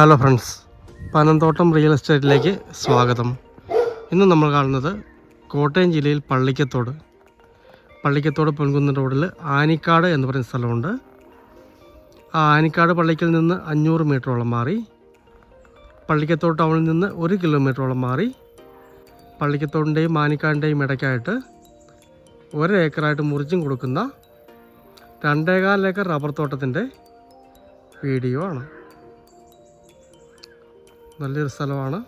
Hello friends Panamthottam real എസ്റ്റേറ്റിലേക്ക് സ്വാഗതം. ഇന്ന് നമ്മൾ കാണുന്നത് കോട്ടയം ജില്ലയിൽ പള്ളിക്കത്തോട്. പള്ളിക്കത്തോട് പൊൻകുന്ന റോഡിൽ ആനിക്കാട് എന്ന് പറയുന്ന സ്ഥലമുണ്ട്. ആ ആനിക്കാട് പള്ളിക്കൽ നിന്ന് അഞ്ഞൂറ് മീറ്ററോളം മാറി പള്ളിക്കത്തോട് ടൗണിൽ നിന്ന് ഒരു കിലോമീറ്ററോളം മാറി പള്ളിക്കത്തോടിന്റെയും ആനിക്കാടിന്റെയും ഇടയ്ക്കായിട്ട് ഒരേക്കറായിട്ട് മുറിച്ചും കൊടുക്കുന്ന രണ്ടേകാൽ ഏക്കർ റബ്ബർ തോട്ടത്തിന്റെ വീഡിയോ ആണ്. നല്ലൊരു സ്ഥലമാണ്.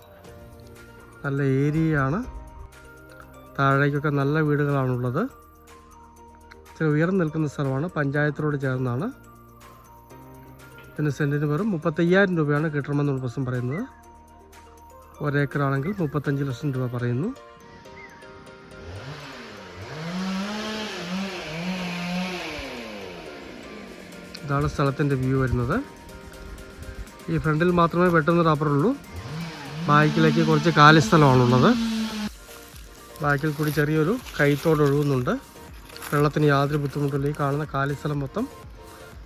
നല്ല ഏരിയയാണ്. താഴേക്കൊക്കെ നല്ല വീടുകളാണുള്ളത്. ഇച്ചിരി ഉയർന്നു നിൽക്കുന്ന സ്ഥലമാണ്. പഞ്ചായത്തിനോട് ചേർന്നാണ്. ഇതിന് സെന്റിന് വെറും മുപ്പത്തയ്യായിരം രൂപയാണ് കിട്ടണമെന്ന് ഉടമസ്ഥൻ പറയുന്നത്. ഒരേക്കറാണെങ്കിൽ മുപ്പത്തഞ്ച് ലക്ഷം രൂപ പറയുന്നു. ഇതാണ് സ്ഥലത്തിന്റെ വ്യൂ വരുന്നത്. ഈ ഫ്രണ്ടിൽ മാത്രമേ വെട്ടുന്ന റബ്ബറുള്ളൂ. ബാക്കിലേക്ക് കുറച്ച് കാലി സ്ഥലമാണുള്ളത് ബാക്കിൽ കൂടി ചെറിയൊരു കൈത്തോട് ഒഴുകുന്നുണ്ട്. വെള്ളത്തിന് യാതൊരു ബുദ്ധിമുട്ടില്ല ഈ കാണുന്ന കാലി സ്ഥലം മൊത്തം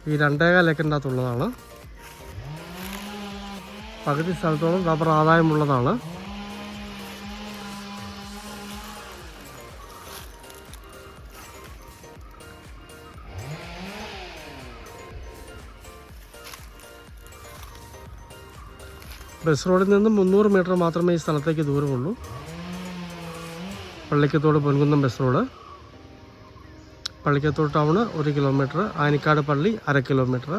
ഈ രണ്ടേകാൽ ഏക്കറിന്റെ അകത്തുള്ളതാണ് പകുതി സ്ഥലത്തോളം റബ്ബർ ആദായമുള്ളതാണ്. ബസ് റോഡിൽ നിന്ന് മുന്നൂറ് മീറ്റർ മാത്രമേ ഈ സ്ഥലത്തേക്ക് ദൂരമുള്ളൂ. Pallikathodu Ponkunnam bus road Pallikathodu town ഒരു കിലോമീറ്റർ ആനിക്കാട് പള്ളി അര കിലോമീറ്റർ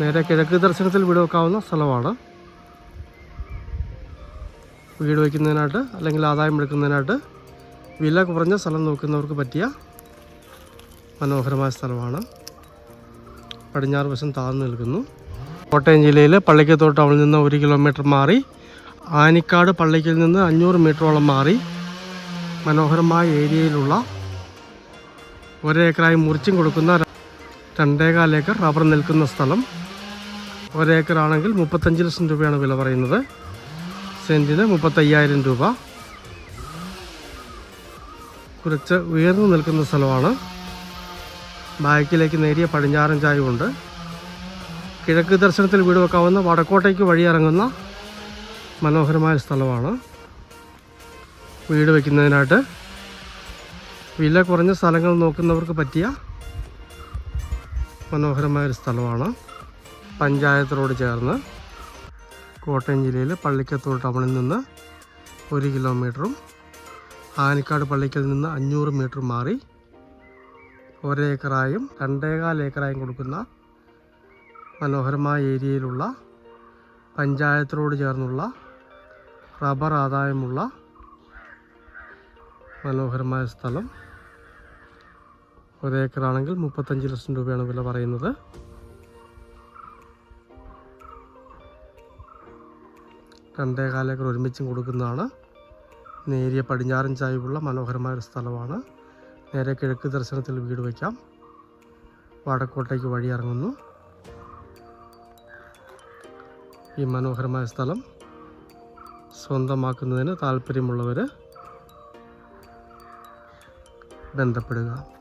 നേരെ കിഴക്ക് ദർശനത്തിൽ വീട് വെക്കാവുന്ന സ്ഥലമാണ്. വീട് വയ്ക്കുന്നതിനായിട്ട് അല്ലെങ്കിൽ ആദായം എടുക്കുന്നതിനായിട്ട് വില കുറഞ്ഞ സ്ഥലം നോക്കുന്നവർക്ക് പറ്റിയ മനോഹരമായ സ്ഥലമാണ്. പടിഞ്ഞാറ് വശം താഴ്ന്നു നിൽക്കുന്നു. കോട്ടയം ജില്ലയിൽ പള്ളിക്കത്തോട് ടൗണിൽ നിന്ന് ഒരു കിലോമീറ്റർ മാറി ആനിക്കാട് പള്ളിക്കൽ നിന്ന് അഞ്ഞൂറ് മീറ്ററോളം മാറി മനോഹരമായ ഏരിയയിലുള്ള ഒരേക്കറായി മുറിച്ചും കൊടുക്കുന്ന രണ്ടേകാൽ ഏക്കർ റബ്ബർ നിൽക്കുന്ന സ്ഥലം. ഒരേക്കറാണെങ്കിൽ മുപ്പത്തഞ്ച് ലക്ഷം രൂപയാണ് വില പറയുന്നത്. സെന്റിന് മുപ്പത്തയ്യായിരം രൂപ. കുറച്ച് ഉയർന്നു നിൽക്കുന്ന സ്ഥലമാണ്. ബാക്കിലേക്ക് നേരിയ പടിഞ്ഞാറൻ ചായവുണ്ട്. കിഴക്ക് ദർശനത്തിൽ വീട് വെക്കാവുന്ന വടക്കോട്ടേക്ക് വഴിയിറങ്ങുന്ന മനോഹരമായ സ്ഥലമാണ്. വീട് വയ്ക്കുന്നതിനായിട്ട് വില കുറഞ്ഞ സ്ഥലങ്ങൾ നോക്കുന്നവർക്ക് പറ്റിയ മനോഹരമായൊരു സ്ഥലമാണ്. റോഡ് ചേർന്ന് കോട്ടയം ജില്ലയിൽ പള്ളിക്കത്തൂർ ടൗണിൽ നിന്ന് ഒരു കിലോമീറ്ററും ആനിക്കാട് പള്ളിക്കൽ നിന്ന് അഞ്ഞൂറ് മീറ്റർ മാറി ഒരേക്കറായും രണ്ടേകാൽ ഏക്കറായും കൊടുക്കുന്ന മനോഹരമായ ഏരിയയിലുള്ള പഞ്ചായത്തിനോട് ചേർന്നുള്ള റബ്ബർ ആദായമുള്ള മനോഹരമായ സ്ഥലം. ഒരേക്കറാണെങ്കിൽ മുപ്പത്തഞ്ച് ലക്ഷം രൂപയാണ് വില പറയുന്നത്. രണ്ടേകാൽ ഏക്കർ ഒരുമിച്ചും കൊടുക്കുന്നതാണ്. നേരിയ പടിഞ്ഞാറൻ ചായ്വുള്ള മനോഹരമായ ഒരു സ്ഥലമാണ്. നേരെ കിഴക്ക് ദർശനത്തിൽ വീട് വയ്ക്കാം. വടക്കോട്ടേക്ക് വഴി ഇറങ്ങുന്നു. ഈ മനോഹരമായ സ്ഥലം സ്വന്തമാക്കുന്നതിന് താല്പര്യമുള്ളവർ ബന്ധപ്പെടുക.